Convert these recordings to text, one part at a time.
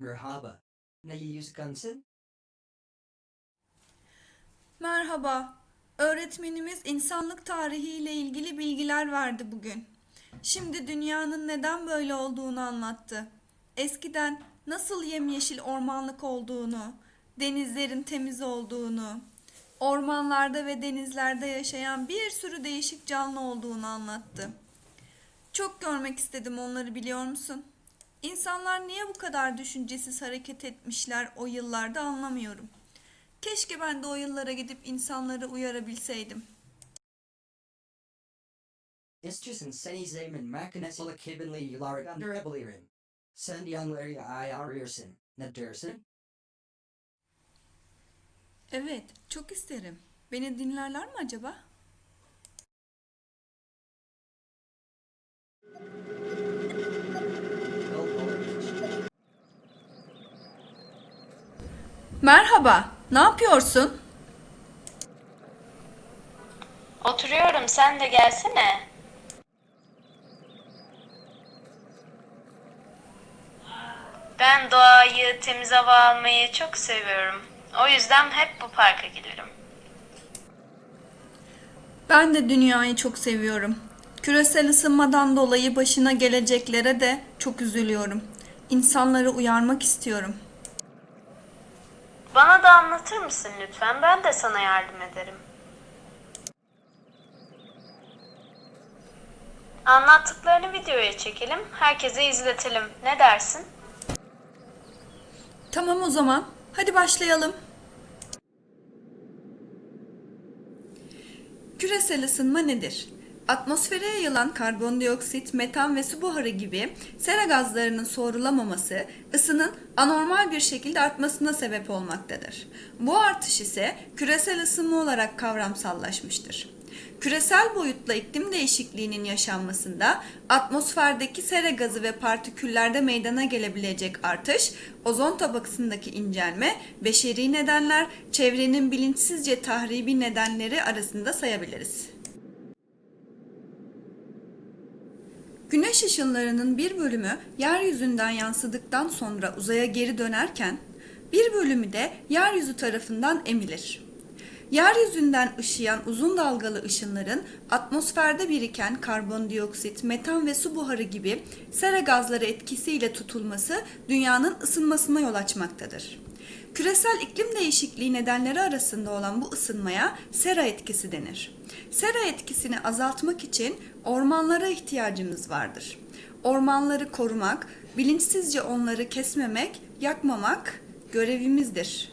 Merhaba. Naiusgansen? Merhaba. Öğretmenimiz insanlık tarihi ile ilgili bilgiler verdi bugün. Şimdi dünyanın neden böyle olduğunu anlattı. Eskiden nasıl yemyeşil ormanlık olduğunu, denizlerin temiz olduğunu, ormanlarda ve denizlerde yaşayan bir sürü değişik canlı olduğunu anlattı. Çok görmek istedim onları biliyor musun? İnsanlar niye bu kadar düşüncesiz hareket etmişler o yıllarda anlamıyorum. Keşke ben de o yıllara gidip insanları uyarabilseydim. Istusen seni zemin makinesala kibinli yulargander ebilirim. Sen yanları ayarırsın. Ne dersin? Evet, çok isterim. Beni dinlerler mi acaba? Merhaba, ne yapıyorsun? Oturuyorum sen de gelsene. Ben doğayı, temiz hava almayı çok seviyorum. O yüzden hep bu parka gelirim. Ben de dünyayı çok seviyorum. Küresel ısınmadan dolayı başına geleceklere de çok üzülüyorum. İnsanları uyarmak istiyorum. Bana da anlatır mısın lütfen? Ben de sana yardım ederim. Anlattıklarını videoya çekelim, herkese izletelim. Ne dersin? Tamam o zaman. Hadi başlayalım. Küresel ısınma nedir? Atmosfere yayılan karbondioksit, metan ve su buharı gibi sera gazlarının soğurulamaması ısının anormal bir şekilde artmasına sebep olmaktadır. Bu artış ise küresel ısınma olarak kavramsallaşmıştır. Küresel boyutla iklim değişikliğinin yaşanmasında atmosferdeki sera gazı ve partiküllerde meydana gelebilecek artış, ozon tabakasındaki incelme, beşeri nedenler, çevrenin bilinçsizce tahribi nedenleri arasında sayabiliriz. Güneş ışınlarının bir bölümü yeryüzünden yansıdıktan sonra uzaya geri dönerken bir bölümü de yeryüzü tarafından emilir. Yeryüzünden ışıyan uzun dalgalı ışınların atmosferde biriken karbondioksit, metan ve su buharı gibi sera gazları etkisiyle tutulması dünyanın ısınmasına yol açmaktadır. Küresel iklim değişikliği nedenleri arasında olan bu ısınmaya sera etkisi denir. Sera etkisini azaltmak için ormanlara ihtiyacımız vardır. Ormanları korumak, bilinçsizce onları kesmemek, yakmamak görevimizdir.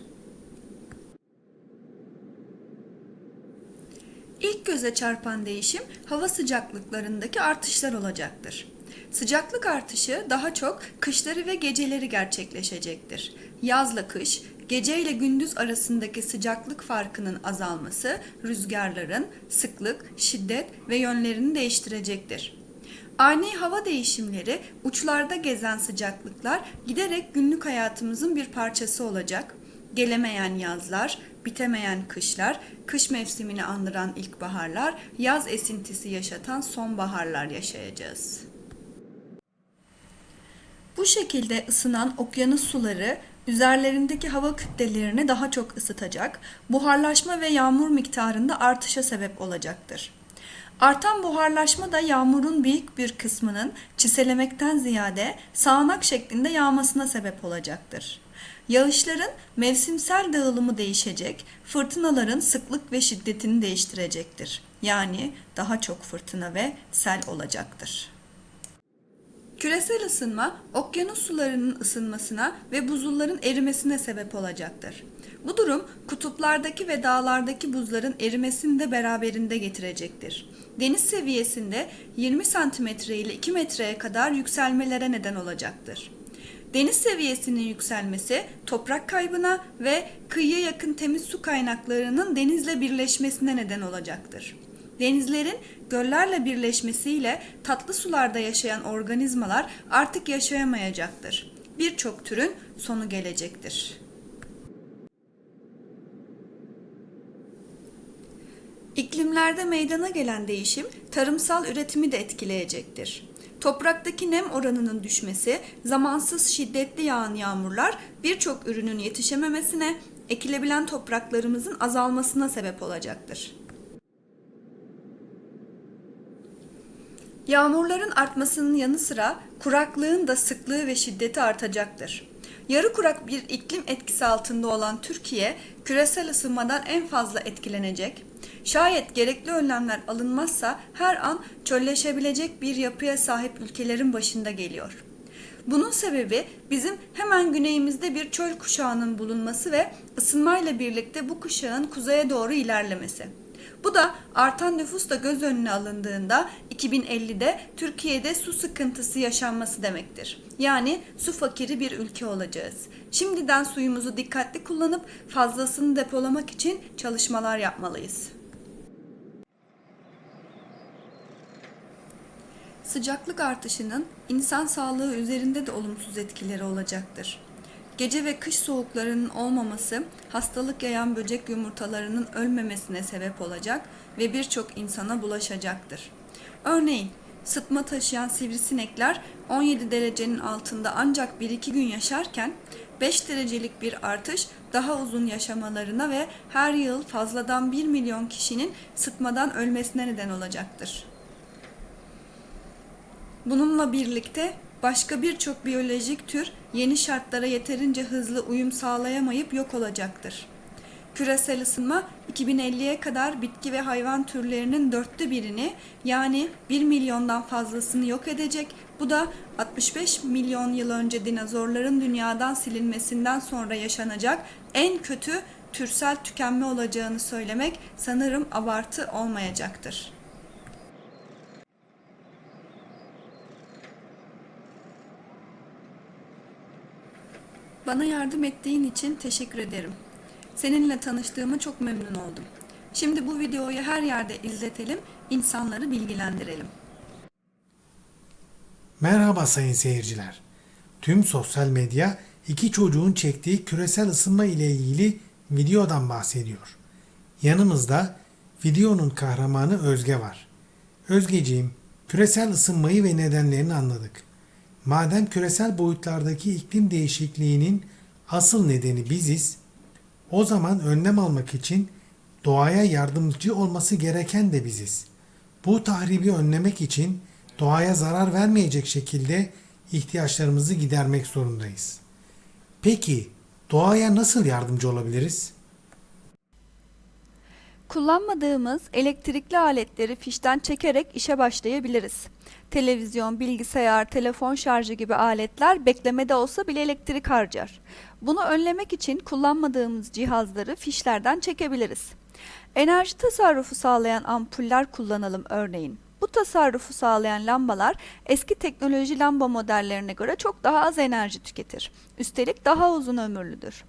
İlk göze çarpan değişim hava sıcaklıklarındaki artışlar olacaktır. Sıcaklık artışı daha çok kışları ve geceleri gerçekleşecektir. Yazla kış, gece ile gündüz arasındaki sıcaklık farkının azalması rüzgarların sıklık, şiddet ve yönlerini değiştirecektir. Ani hava değişimleri, uçlarda gezen sıcaklıklar giderek günlük hayatımızın bir parçası olacak. Gelemeyen yazlar, bitemeyen kışlar, kış mevsimini andıran ilkbaharlar, yaz esintisi yaşatan sonbaharlar yaşayacağız. Bu şekilde ısınan okyanus suları üzerlerindeki hava kütlelerini daha çok ısıtacak, buharlaşma ve yağmur miktarında artışa sebep olacaktır. Artan buharlaşma da yağmurun büyük bir kısmının çiselemekten ziyade sağanak şeklinde yağmasına sebep olacaktır. Yağışların mevsimsel dağılımı değişecek, fırtınaların sıklık ve şiddetini değiştirecektir. Yani daha çok fırtına ve sel olacaktır. Küresel ısınma okyanus sularının ısınmasına ve buzulların erimesine sebep olacaktır. Bu durum kutuplardaki ve dağlardaki buzların erimesini de beraberinde getirecektir. Deniz seviyesinde 20 santimetre ile 2 metreye kadar yükselmelere neden olacaktır. Deniz seviyesinin yükselmesi toprak kaybına ve kıyıya yakın temiz su kaynaklarının denizle birleşmesine neden olacaktır. Denizlerin göllerle birleşmesiyle tatlı sularda yaşayan organizmalar artık yaşayamayacaktır. Birçok türün sonu gelecektir. İklimlerde meydana gelen değişim tarımsal üretimi de etkileyecektir. Topraktaki nem oranının düşmesi, zamansız şiddetli yağan yağmurlar birçok ürünün yetişememesine, ekilebilen topraklarımızın azalmasına sebep olacaktır. Yağmurların artmasının yanı sıra kuraklığın da sıklığı ve şiddeti artacaktır. Yarı kurak bir iklim etkisi altında olan Türkiye, küresel ısınmadan en fazla etkilenecek. Şayet gerekli önlemler alınmazsa her an çölleşebilecek bir yapıya sahip ülkelerin başında geliyor. Bunun sebebi bizim hemen güneyimizde bir çöl kuşağının bulunması ve ısınmayla birlikte bu kuşağın kuzeye doğru ilerlemesi. Bu da artan nüfus da göz önüne alındığında 2050'de Türkiye'de su sıkıntısı yaşanması demektir. Yani su fakiri bir ülke olacağız. Şimdiden suyumuzu dikkatli kullanıp fazlasını depolamak için çalışmalar yapmalıyız. Sıcaklık artışının insan sağlığı üzerinde de olumsuz etkileri olacaktır. Gece ve kış soğuklarının olmaması hastalık yayan böcek yumurtalarının ölmemesine sebep olacak ve birçok insana bulaşacaktır. Örneğin sıtma taşıyan sivrisinekler 17 derecenin altında ancak 1-2 gün yaşarken 5 derecelik bir artış daha uzun yaşamalarına ve her yıl fazladan 1 milyon kişinin sıtmadan ölmesine neden olacaktır. Bununla birlikte başka birçok biyolojik tür yeni şartlara yeterince hızlı uyum sağlayamayıp yok olacaktır. Küresel ısınma 2050'ye kadar bitki ve hayvan türlerinin dörtte birini yani 1 milyondan fazlasını yok edecek. Bu da 65 milyon yıl önce dinozorların dünyadan silinmesinden sonra yaşanacak en kötü türsel tükenme olacağını söylemek sanırım abartı olmayacaktır. Bana yardım ettiğin için teşekkür ederim. Seninle tanıştığıma çok memnun oldum. Şimdi bu videoyu her yerde izletelim, insanları bilgilendirelim. Merhaba sayın seyirciler. Tüm sosyal medya iki çocuğun çektiği küresel ısınma ile ilgili videodan bahsediyor. Yanımızda videonun kahramanı Özge var. Özgeciğim, küresel ısınmayı ve nedenlerini anladık. Madem küresel boyutlardaki iklim değişikliğinin asıl nedeni biziz, o zaman önlem almak için doğaya yardımcı olması gereken de biziz. Bu tahribi önlemek için doğaya zarar vermeyecek şekilde ihtiyaçlarımızı gidermek zorundayız. Peki doğaya nasıl yardımcı olabiliriz? Kullanmadığımız elektrikli aletleri fişten çekerek işe başlayabiliriz. Televizyon, bilgisayar, telefon şarjı gibi aletler beklemede olsa bile elektrik harcar. Bunu önlemek için kullanmadığımız cihazları fişlerden çekebiliriz. Enerji tasarrufu sağlayan ampuller kullanalım örneğin. Bu tasarrufu sağlayan lambalar eski teknoloji lamba modellerine göre çok daha az enerji tüketir. Üstelik daha uzun ömürlüdür.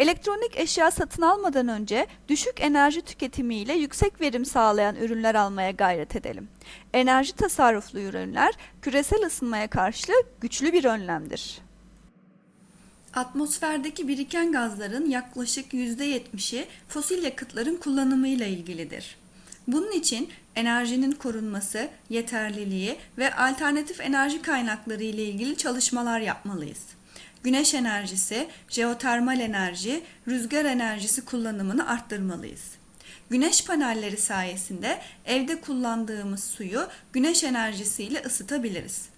Elektronik eşya satın almadan önce düşük enerji tüketimiyle yüksek verim sağlayan ürünler almaya gayret edelim. Enerji tasarruflu ürünler küresel ısınmaya karşı güçlü bir önlemdir. Atmosferdeki biriken gazların yaklaşık %70'i fosil yakıtların kullanımıyla ilgilidir. Bunun için enerjinin korunması, yeterliliği ve alternatif enerji kaynakları ile ilgili çalışmalar yapmalıyız. Güneş enerjisi, jeotermal enerji, rüzgar enerjisi kullanımını arttırmalıyız. Güneş panelleri sayesinde evde kullandığımız suyu güneş enerjisiyle ısıtabiliriz.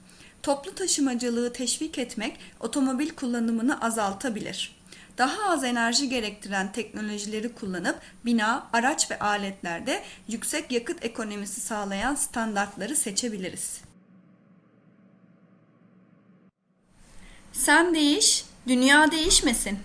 Toplu taşımacılığı teşvik etmek otomobil kullanımını azaltabilir. Daha az enerji gerektiren teknolojileri kullanıp bina, araç ve aletlerde yüksek yakıt ekonomisi sağlayan standartları seçebiliriz. Sen değiş, dünya değişmesin.